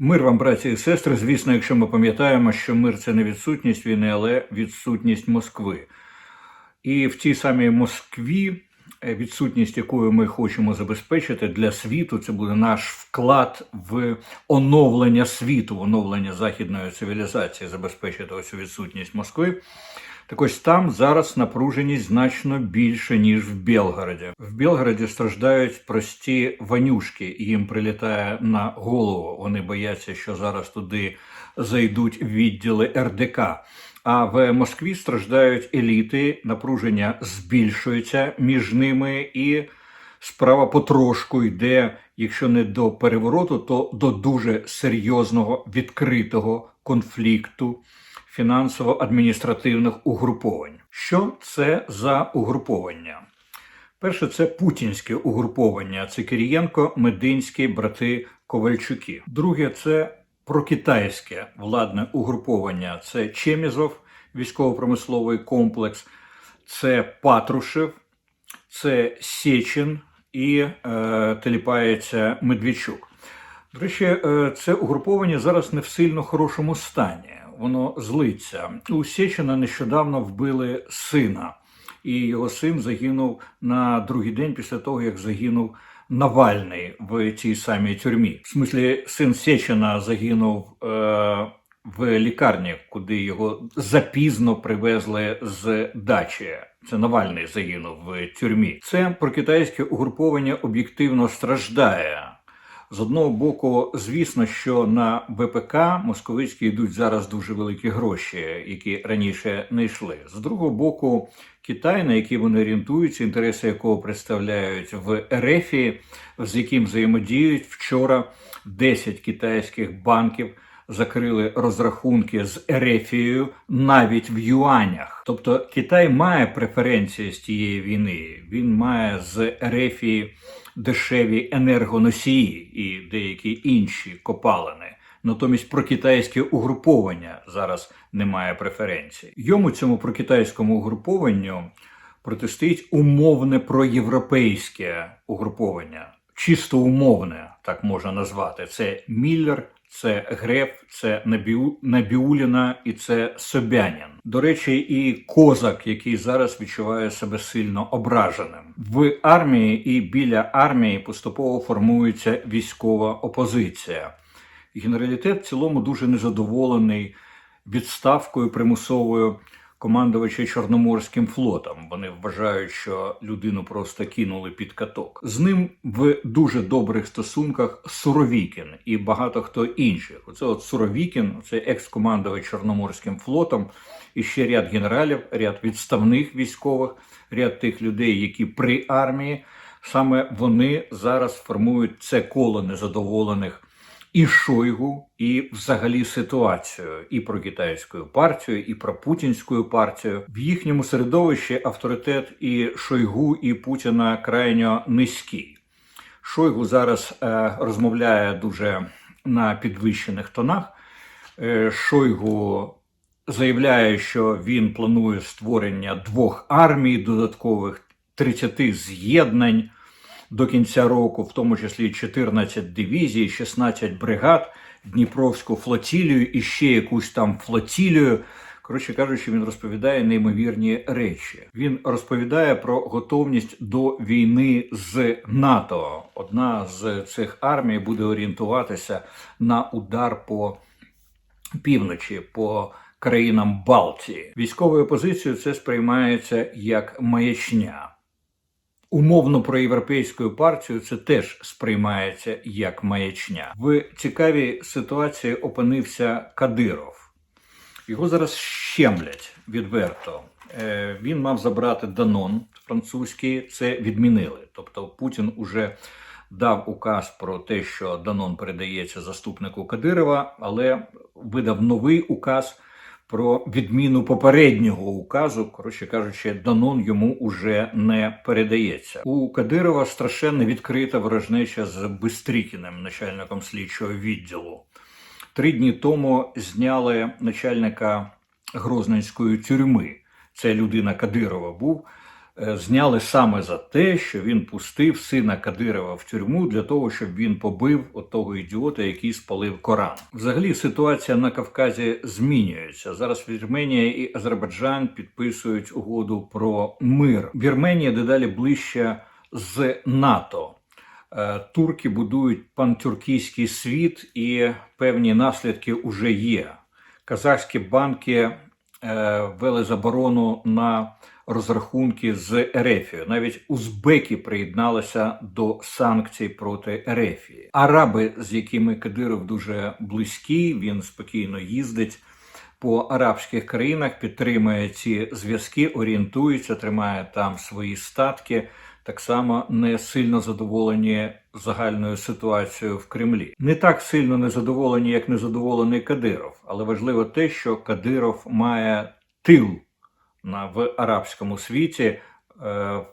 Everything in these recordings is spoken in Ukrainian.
Мир вам, браті і сестри. Звісно, якщо ми пам'ятаємо, що мир це не відсутність війни, але відсутність Москви. І в цій самій Москві, е, відсутність якої ми хочемо забезпечити для світу, це буде наш вклад в оновлення світу, оновлення західної цивілізації, забезпечити ось відсутність Москви. Так ось там зараз напруженість значно більше, ніж в Білгороді. В Білгороді страждають прості ванюшки, їм прилітає на голову. Вони бояться, що зараз туди зайдуть відділи РДК. А в Москві страждають еліти, напруження збільшується між ними, і справа потрошку йде, якщо не до перевороту, то до дуже серйозного відкритого конфлікту фінансово-адміністративних угруповань. Що це за угруповання? Перше, це путінське угруповання. Це Кирієнко, Мединський, брати Ковальчуки. Друге, це прокитайське владне угруповання. Це Чемізов, військово-промисловий комплекс, це Патрушев, це Сечин і е, теліпається Медведчук. До речі, е, це угруповання зараз не в сильно хорошому стані. Воно злиться. У Сечина нещодавно вбили сина, і його син загинув на другий день після того, як загинув Навальний в цій самій тюрмі. В смислі, син Сечина загинув е, в лікарні, куди його запізно привезли з дачі. Це Навальний загинув в тюрмі. Це прокитайське угруповання об'єктивно страждає. З одного боку, звісно, що на ВПК московицькі йдуть зараз дуже великі гроші, які раніше не йшли. З другого боку, Китай, на який вони орієнтуються, інтереси якого представляють в РФ, з яким взаємодіють вчора 10 китайських банків. Закрили розрахунки з Ерефією навіть в юанях. Тобто Китай має преференції з тієї війни. Він має з Ерефії дешеві енергоносії і деякі інші копалини. Натомість прокитайське угруповання зараз не має преференцій. Йому цьому прокитайському угрупованню протистоїть умовне проєвропейське угруповання, чисто умовне, так можна назвати. Це Міллер, це Греф, це Набіу... Набіуліна і це Собянін. До речі, і козак, який зараз відчуває себе сильно ображеним в армії і біля армії поступово формується військова опозиція. Генералітет в цілому дуже незадоволений відставкою примусовою командувача Чорноморським флотом. Вони вважають, що людину просто кинули під каток. З ним в дуже добрих стосунках Суровікін і багато хто інших. Оце от Суровікін, це екс-командувач Чорноморським флотом, і ще ряд генералів, ряд відставних військових, ряд тих людей, які при армії. Саме вони зараз формують це коло незадоволених і Шойгу, і взагалі ситуацію і про китайську партію, і про путінську партію. В їхньому середовищі авторитет і Шойгу, і Путіна крайньо низький. Шойгу зараз е, розмовляє дуже на підвищених тонах. Е, Шойгу заявляє, що він планує створення двох армій додаткових 30 з'єднань до кінця року, в тому числі 14 дивізій, 16 бригад, Дніпровську флотілію і ще якусь там флотілію. Коротше кажучи, він розповідає неймовірні речі. Він розповідає про готовність до війни з НАТО. Одна з цих армій буде орієнтуватися на удар по півночі. по країнам Балтії. Військовою опозицією це сприймається як маячня. Умовно проєвропейською партією це теж сприймається як маячня. В цікавій ситуації опинився Кадиров. Його зараз щемлять відверто. Е, Він мав забрати Данон французький, це відмінили. Тобто Путін уже дав указ про те, що Данон передається заступнику Кадирова, але видав новий указ про відміну попереднього указу, коротше кажучи, Данон йому уже не передається. У Кадирова страшенно відкрита ворожнеча з Бистрікіним, начальником слідчого відділу. Три дні тому зняли начальника Грозненської тюрми. Це людина Кадирова був. Е, зняли саме за те, що він пустив сина Кадирова в тюрму для того, щоб він побив отого ідіота, який спалив Коран. Взагалі ситуація на Кавказі змінюється. Зараз Вірменія і Азербайджан підписують угоду про мир. Вірменія дедалі ближче з НАТО. Е, Турки будують пантюркійський світ, і певні наслідки вже є. Казахські банки е, ввели заборону на розрахунки з Ерефією. Навіть Узбеки приєдналися до санкцій проти Ерефії. Араби, з якими Кадиров дуже близький, він спокійно їздить по арабських країнах, підтримує ці зв'язки, орієнтується, тримає там свої статки. Так само не сильно задоволені загальною ситуацією в Кремлі. Не так сильно незадоволені, як незадоволений Кадиров, але важливо те, що Кадиров має тил в арабському світі. е,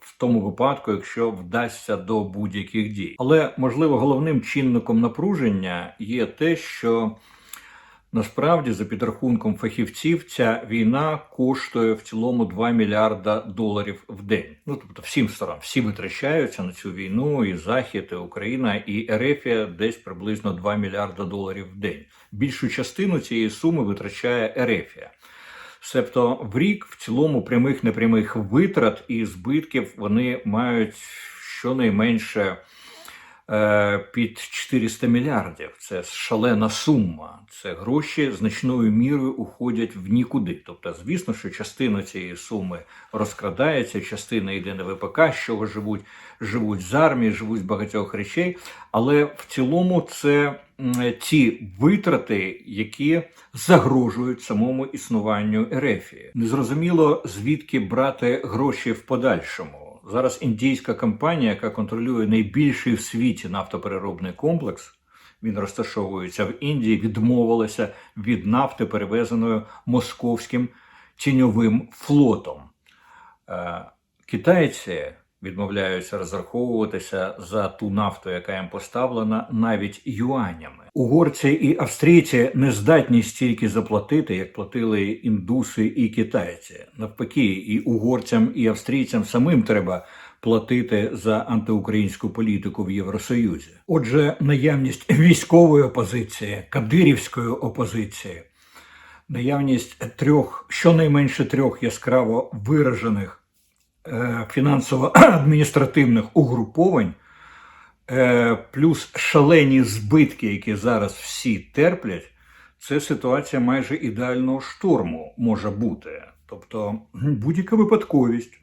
В тому випадку, якщо вдасться до будь-яких дій, але можливо головним чинником напруження є те, що насправді за підрахунком фахівців ця війна коштує в цілому 2 мільярда доларів в день. Ну тобто всім сторонам, всі витрачаються на цю війну, і Захід, і Україна, і Ерефія десь приблизно 2 мільярда доларів в день. Більшу частину цієї суми витрачає Ерефія. Себто в рік в цілому прямих непрямих витрат і збитків вони мають щонайменше е, під 400 мільярдів. Це шалена сума. Це гроші значною мірою уходять в нікуди. Тобто, звісно, що частина цієї суми розкрадається, частина йде на ВПК, з чого живуть, живуть з армії, живуть з багатьох речей. Але в цілому це ті витрати, які загрожують самому існуванню Ерефії. Незрозуміло звідки брати гроші в подальшому. Зараз індійська компанія, яка контролює найбільший в світі нафтопереробний комплекс, він розташовується в Індії, відмовилася від нафти, перевезеної московським тіньовим флотом. Е, Китайці відмовляються розраховуватися за ту нафту, яка їм поставлена, навіть юанями. Угорці і австрійці не здатні стільки заплатити, як платили індуси і китайці. Навпаки, і угорцям, і австрійцям самим треба платити за антиукраїнську політику в Євросоюзі. Отже, наявність військової опозиції, кадирівської опозиції, наявність трьох, щонайменше трьох яскраво виражених фінансово-адміністративних угруповань, е, плюс шалені збитки, які зараз всі терплять, це ситуація майже ідеального штурму може бути. Тобто будь-яка випадковість,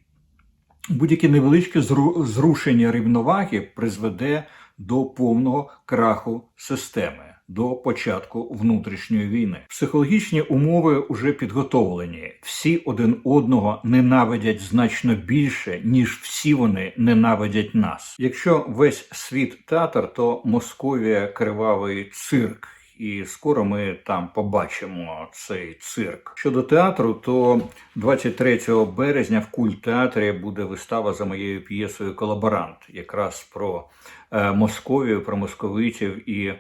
будь-яке невеличке зрушення рівноваги призведе до повного краху системи. До початку внутрішньої війни психологічні умови вже підготовлені. Всі один одного ненавидять значно більше, ніж всі вони ненавидять нас. Якщо весь світ театр, то Московія кривавий цирк. І скоро ми там побачимо цей цирк. Щодо театру, то 23 березня в культтеатрі буде вистава за моєю п'єсою Колаборант, якраз про е, Московію, про московитів і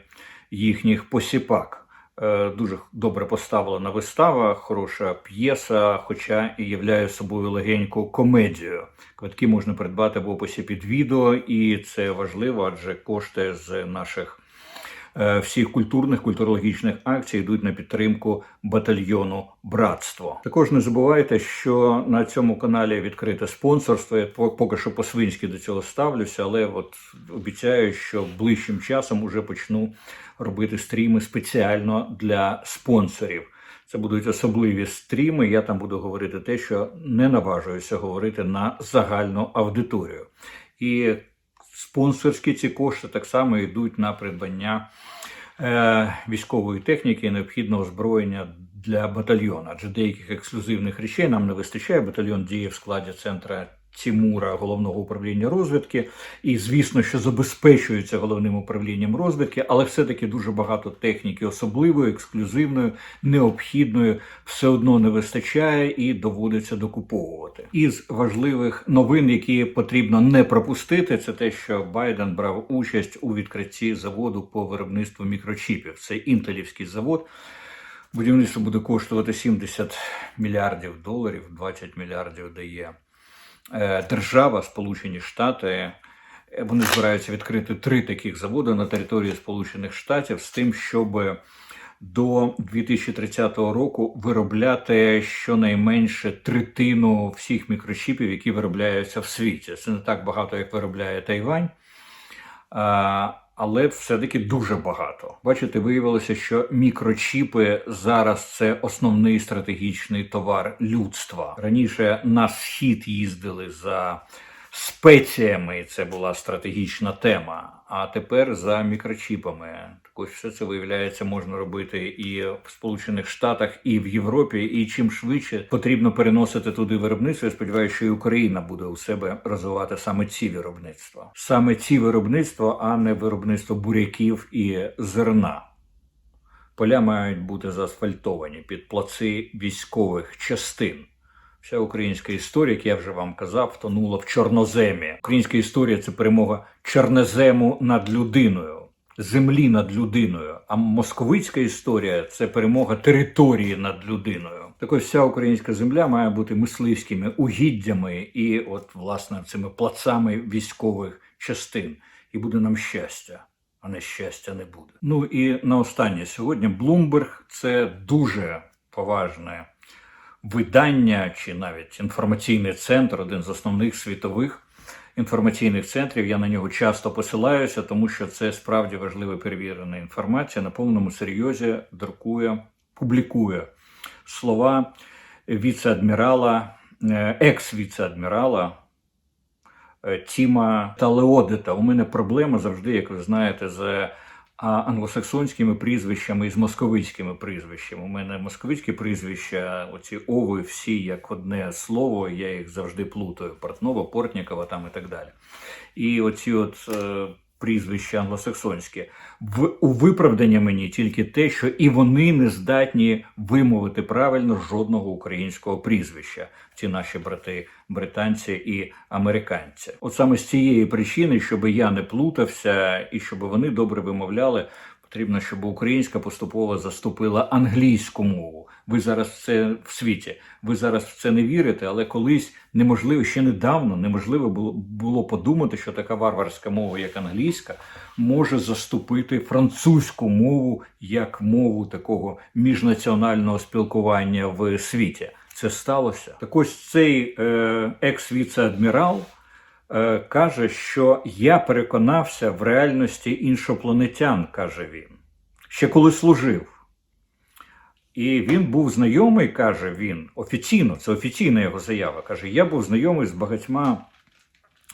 їхніх посіпак. Е, Дуже добре поставлена вистава, хороша п'єса, хоча і являє собою легеньку комедію. Квитки можна придбати в описі під відео, і це важливо, адже кошти з наших е, всіх культурних культурологічних акцій йдуть на підтримку батальйону Братство. Також не забувайте, що на цьому каналі відкрите спонсорство. Я поки що по-свинськи до цього ставлюся, але от обіцяю, що ближчим часом уже почну робити стріми спеціально для спонсорів. Це будуть особливі стріми. Я там буду говорити те, що не наважуюся говорити на загальну аудиторію. І спонсорські ці кошти так само йдуть на придбання е, військової техніки і необхідного озброєння для батальйону. Адже деяких ексклюзивних речей нам не вистачає. Батальйон діє в складі центра Тімура головного управління розвідки, і звісно, що забезпечується головним управлінням розвідки, але все-таки дуже багато техніки особливої, ексклюзивної, необхідної, все одно не вистачає і доводиться докуповувати. Із важливих новин, які потрібно не пропустити, це те, що Байден брав участь у відкритті заводу по виробництву мікрочіпів. Це інтелівський завод. Будівництво буде коштувати 70 мільярдів доларів, 20 мільярдів дає держава, Сполучені Штати. е, Вони збираються відкрити три таких заводи на території Сполучених Штатів з тим, щоб до 2030 року виробляти щонайменше третину всіх мікрочіпів, які виробляються в світі. Це не так багато, як виробляє Тайвань. Але все-таки дуже багато. Бачите, виявилося, що мікрочіпи зараз це основний стратегічний товар людства. Раніше на схід їздили за спеціями, це була стратегічна тема. А тепер за мікрочіпами. Також все це виявляється можна робити і в Сполучених Штатах, і в Європі. І чим швидше потрібно переносити туди виробництво. Я сподіваюся, що і Україна буде у себе розвивати саме ці виробництва, саме ці виробництва, а не виробництво буряків і зерна. Поля мають бути заасфальтовані під плаци військових частин. Вся українська історія, як я вже вам казав, втонула в чорноземі. Українська історія це перемога чорнозему над людиною, землі над людиною. А московицька історія це перемога території над людиною. Так ось вся українська земля має бути мисливськими угіддями і, от, власне, цими плацами військових частин. І буде нам щастя. А нещастя не буде. Ну і на останнє сьогодні Bloomberg – це дуже поважне видання чи навіть інформаційний центр, один з основних світових інформаційних центрів. Я на нього часто посилаюся, тому що це справді важлива перевірена інформація. На повному серйозі друкує, публікує слова віце-адмірала, е, екс-віце-адмірала. е, Тіма Талеодита. У мене проблема завжди, як ви знаєте, з англосаксонськими прізвищами і з московицькими прізвищами. У мене московицькі прізвища, оці ови всі як одне слово, я їх завжди плутаю. Портнова, Портнікова там і так далі. І оці от е, прізвища англосаксонські. В, у виправдання мені тільки те, що і вони не здатні вимовити правильно жодного українського прізвища. Ці наші брати, британці і американці. От саме з цієї причини, щоб я не плутався і щоб вони добре вимовляли, потрібно, щоб українська поступово заступила англійську мову. Ви зараз в це в світі. Ви зараз в це не вірите, але колись неможливо ще недавно неможливо було, було подумати, що така варварська мова, як англійська, може заступити французьку мову як мову такого міжнаціонального спілкування в світі. Це сталося. Так ось цей е, екс-віце-адмірал е, каже, що я переконався в реальності іншопланетян, каже він, ще коли служив. І він був знайомий, каже він, офіційно, це офіційна його заява. Каже, я був знайомий з багатьма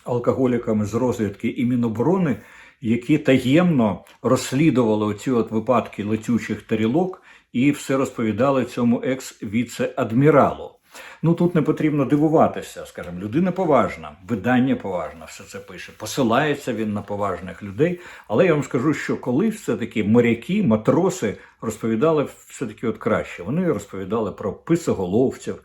алкоголіками з розвідки і Міноборони, які таємно розслідували оці от випадки летючих тарілок і все розповідали цьому екс-віце-адміралу. Ну тут не потрібно дивуватися, скажімо, людина поважна, видання поважне, все це пише. Посилається він на поважних людей. Але я вам скажу, що колись все-таки моряки, матроси розповідали все-таки от краще. Вони розповідали про писоголовців,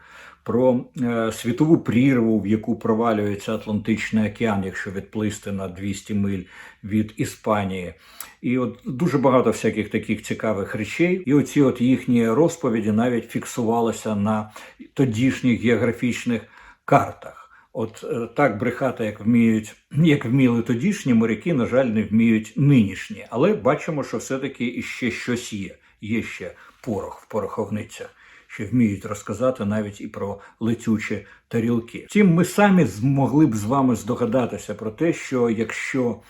про е, світову прірву, в яку провалюється Атлантичний океан, якщо відплисти на 200 миль від Іспанії. І от дуже багато всяких таких цікавих речей. І оці от їхні розповіді навіть фіксувалися на тодішніх географічних картах. От е, так брехати, як вміють, як вміли тодішні моряки, на жаль, не вміють нинішні. Але бачимо, що все-таки іще щось є. Є ще порох в пороховницях, що вміють розказати навіть і про летючі тарілки. Втім, ми самі змогли б з вами здогадатися про те, що якщо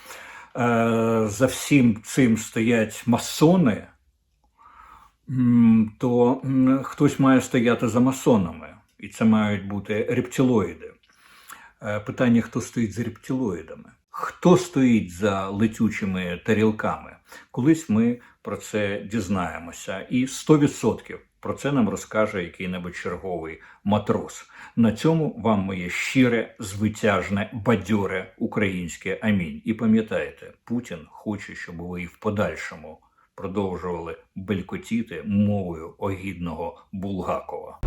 е, за всім цим стоять масони, то хтось має стояти за масонами, і це мають бути рептилоїди. Е, Питання, хто стоїть за рептилоїдами? Хто стоїть за летючими тарілками? Колись ми про це дізнаємося, і 100% про це нам розкаже який-небудь черговий матрос. На цьому вам моє щире, звитяжне, бадьоре українське амінь. І пам'ятайте, Путін хоче, щоб ви і в подальшому продовжували белькотіти мовою огідного Булгакова.